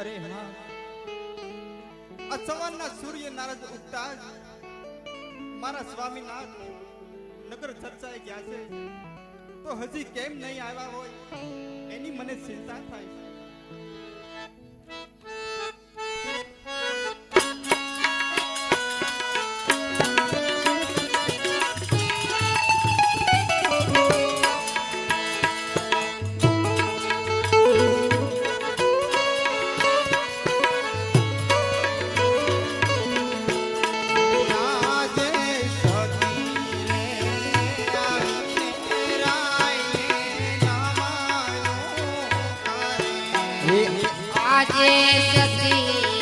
અરે હા. આ સવારના સૂર્ય નારદ ઉગતા જ મારા સ્વામીનાથ નગર ચર્ચાએ ગયા છે. તો હજી કેમ નહીં આવ્યા હોય? એની મને ચિંતા થાય છે. આજે સતી